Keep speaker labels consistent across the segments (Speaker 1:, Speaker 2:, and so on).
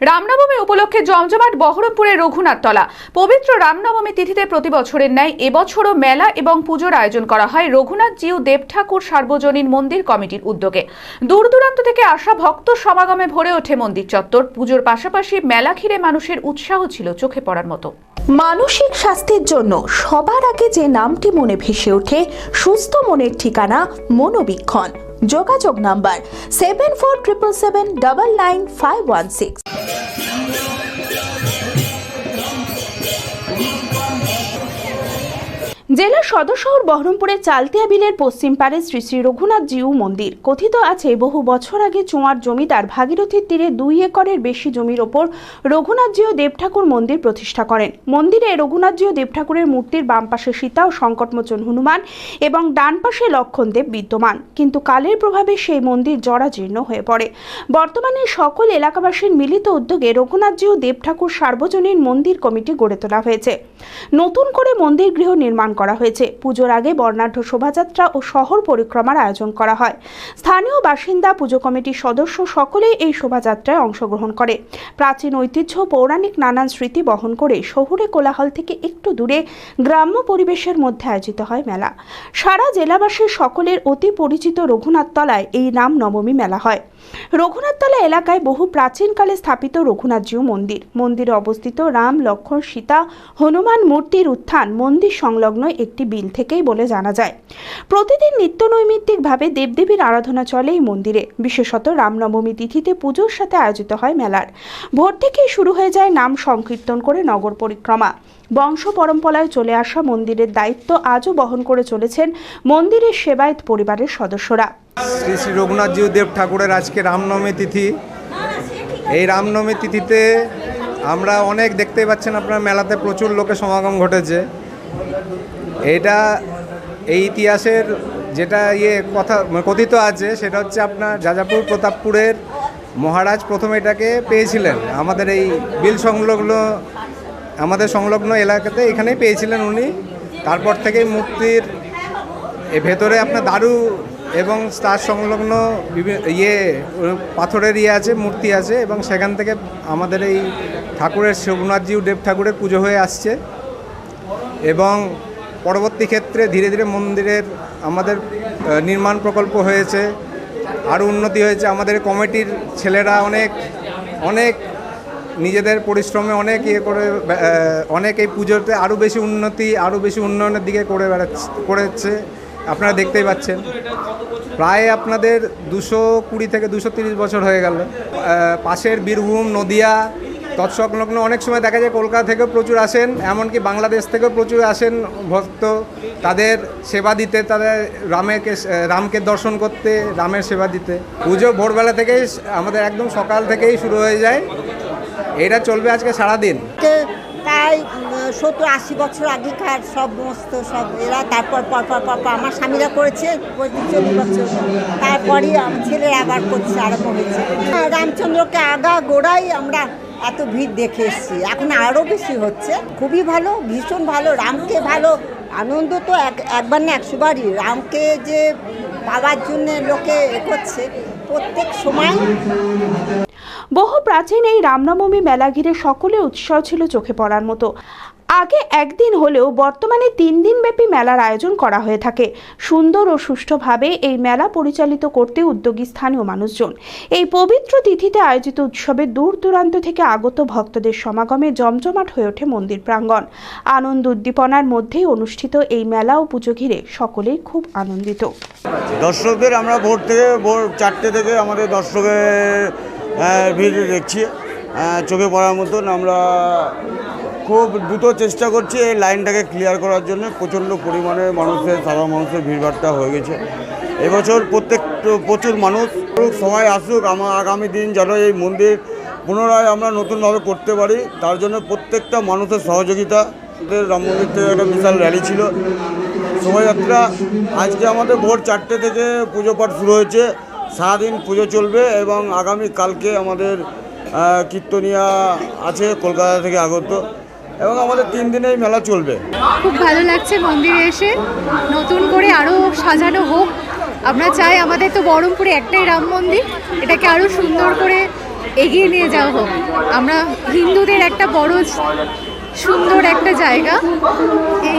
Speaker 1: রামনবমী উপলক্ষে জমজমাট বহরমপুরের রঘুনাথতলা। পবিত্র রামনবমী তিথিতে প্রতি বছরের ন্যায় এবছরও মেলা এবং পুজোর আয়োজন করা হয় রঘুনাথ জিউ দেব ঠাকুর সার্বজনীন মন্দির কমিটির উদ্যোগে। দূর দূরান্ত থেকে আসা ভক্ত সমাগমে ভরে ওঠে মন্দির চত্বর। পুজোর পাশাপাশি মেলা ঘিরে মানুষের উৎসাহ ছিল চোখে পড়ার মতো।
Speaker 2: মানসিক স্বাস্থ্যের জন্য সবার আগে যে নামটি মনে ভেসে ওঠে, সুস্থ মনের ঠিকানা মনোবীক্ষণ। যোগাযোগ number seven four triple seven double nine five one six জেলার সদর শহর বহরমপুরের চালতিয়া বিলের পশ্চিম পারে শ্রী শ্রী রঘুনাথ জিউ মন্দির। কথিত আছে, বহু বছর আগে চোঁয়ার জমিদার ভাগীরথীর তীরে দুই একরের বেশি জমির ওপর রঘুনাথ জিউ দেবঠাকুর মন্দির প্রতিষ্ঠা করেন। মন্দিরে রঘুনাথ জিউ দেবঠাকুরের মূর্তির বাম পাশে সীতা ও সংকটমোচন হনুমান এবং ডান পাশে লক্ষণদেব বিদ্যমান। কিন্তু কালের প্রভাবে সেই মন্দির জরাজীর্ণ হয়ে পড়ে। বর্তমানে সকল এলাকাবাসীর মিলিত উদ্যোগে রঘুনাথ জিউ দেবঠাকুর সার্বজনীন মন্দির কমিটি গড়ে তোলা হয়েছে। নতুন করে মন্দির গৃহ নির্মাণ করা হয়েছে। পুজোর আগে বর্ণাঢ্য শোভাযাত্রা ও শহর পরিক্রমার আয়োজন করা হয়। স্থানীয় বাসিন্দা, পুজো কমিটির সদস্য সকলেই এই শোভাযাত্রায় অংশগ্রহণ করে। প্রাচীন ঐতিহ্য পৌরাণিক নানান স্মৃতি বহন করে শহুরে কোলাহল থেকে একটু দূরে গ্রাম্য পরিবেশের মধ্যে আয়োজিত হয় মেলা। সারা জেলাবাসীর সকলের অতি পরিচিত রঘুনাথতলায় এই নাম নবমী মেলা হয়। রঘুনাথতলা এলাকায় বহু প্রাচীনকালে স্থাপিত রঘুনাথজিউ মন্দির। মন্দিরে অবস্থিত রাম লক্ষ্মণ সীতা, হনুমান মূর্তির উত্থান, মন্দির সংলগ্ন একটি বিল থেকেই বলে জানা যায়। প্রতিদিন নিত্য নৈমিত্তিকভাবে দেবদেবীর আরাধনা চলে এই মন্দিরে। বিশেষত রামনবমী তিথিতে পুজোর সাথে আয়োজিত হয় মেলার। ভোর থেকেই শুরু হয়ে যায় নাম সংকীর্তন করে নগর পরিক্রমা। বংশ পরম্পরায় চলে আসা মন্দিরের দায়িত্ব আজও বহন করে চলেছেন মন্দিরের সেবায়ত পরিবারের সদস্যরা।
Speaker 3: শ্রী শ্রী রঘুনাথজিউ দেব ঠাকুরের আজকে রামনবমী তিথি। এই রামনবমী তিথিতে আমরা অনেক দেখতে পাচ্ছেন, আপনার মেলাতে প্রচুর লোকের সমাগম ঘটেছে। এটা এই ইতিহাসের যেটা ইয়ে কথা মানে কথিত আছে, সেটা হচ্ছে আপনার যাজাপুর প্রতাপপুরের মহারাজ প্রথমে এটাকে পেয়েছিলেন। আমাদের এই বিল সংলগ্ন, আমাদের সংলগ্ন এলাকাতে এখানেই পেয়েছিলেন উনি। তারপর থেকেই মূর্তির ভেতরে আপনার দারু এবং তার সংলগ্ন বিভি- ইয়ে পাথরের ইয়ে আছে, মূর্তি আছে এবং সেখান থেকে আমাদের এই ঠাকুরের রঘুনাথজিউ দেব ঠাকুরের পুজো হয়ে আসছে। এবং পরবর্তী ক্ষেত্রে ধীরে ধীরে মন্দিরের আমাদের নির্মাণ প্রকল্প হয়েছে, আরও উন্নতি হয়েছে। আমাদের কমিটির ছেলেরা অনেক অনেক নিজেদের পরিশ্রমে অনেক ইয়ে করে অনেক এই পুজোতে আরও বেশি উন্নতি, আরও বেশি উন্নয়নের দিকে করে বেড়াচ্ছে, করেছে। আপনারা দেখতেই পাচ্ছেন। প্রায় আপনাদের দুশো কুড়ি থেকে দুশো তিরিশ বছর হয়ে গেল। পাশের বীরভূম, নদিয়া তৎসংলগ্ন অনেক সময় দেখা যায় কলকাতা থেকেও প্রচুর আসেন এমনকি বাংলাদেশ থেকেও প্রচুর আসেন ভক্ত। তাদের সেবা দিতে তাদের রামেরকে রামকে দর্শন করতে রামের সেবা দিতে। পুজো ভোরবেলা থেকেই আমাদের একদম সকাল থেকেই শুরু হয়ে যায়। এটা চলবে আজকে সারাদিন।
Speaker 4: প্রায় সত্তর আশি বছর আগেকার সমস্ত সব এরা তারপর পর পর পর পর আমার স্বামীরা করেছে চল্লিশ বছর। তারপরই আমার ছেলের আবার করছে আরম্ভ হয়েছে। হ্যাঁ, রামচন্দ্রকে আগা গোড়াই আমরা এত ভিড় দেখে এসছি। এখন আরও বেশি হচ্ছে। খুবই ভালো, ভীষণ ভালো, রামকে ভালো। আনন্দ তো এক, একবার না একশোবারই। রামকে যে পাওয়ার জন্য লোকে এ করছে, প্রত্যেক সময়।
Speaker 2: বহু প্রাচীন এই রামনবমী মেলা ঘিরে সকলে উৎসাহ ছিল চোখে পড়ার মতো। আগে একদিন হলেও বর্তমানে তিন দিনব্যাপী মেলার আয়োজন করা হয়ে থাকে। সুন্দর ও সুষ্ঠুভাবে এই মেলা পরিচালিত করতে উদ্যোগী স্থানীয় মানুষজন। এই পবিত্র তিথিতে আয়োজিত উৎসবে দূর দূরান্ত থেকে আগত ভক্তদের সমাগমে জমজমাট হয়ে ওঠে মন্দির প্রাঙ্গণ। আনন্দ উদ্দীপনার মধ্যেই অনুষ্ঠিত এই মেলা ও পুজো ঘিরে সকলেই খুব আনন্দিত।
Speaker 5: দর্শকদের আমরা ভোর থেকে ভোর চারটে থেকে আমাদের দর্শকের ভিড় দেখছি। চোখে পড়ার মতন আমরা খুব দ্রুত চেষ্টা করছি এই লাইনটাকে ক্লিয়ার করার জন্য। প্রচণ্ড পরিমাণে মানুষের, সাধারণ মানুষের ভিড়ভাড়টা হয়ে গেছে। এবছর প্রত্যেক, প্রচুর মানুষ। সবাই আসুক আমার আগামী দিন যেন এই মন্দির পুনরায় আমরা নতুনভাবে করতে পারি। তার জন্য প্রত্যেকটা মানুষের সহযোগিতা। রাম মন্দির থেকে একটা বিশাল র্যালি ছিল। শোভাযাত্রা। আজকে আমাদের ভোর চারটে থেকে পুজো পাঠ শুরু হয়েছে। সারাদিন পুজো চলবে এবং আগামী কালকে আমাদের কীর্তনিয়া আছে কলকাতা থেকে আগত। এবং আমাদের তিন দিনেই মেলা চলবে।
Speaker 6: খুব ভালো লাগছে মন্দিরে এসে। নতুন করে আরও সাজানো হোক। আমরা চাই আমাদের তো বহরমপুরে একটাই রাম মন্দির, এটাকে আরও সুন্দর করে এগিয়ে নিয়ে যাওয়া হোক। আমরা হিন্দুদের একটা বড় সুন্দর একটা জায়গা। এই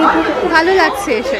Speaker 6: ভালো লাগছে এসে।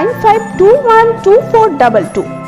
Speaker 2: 95212422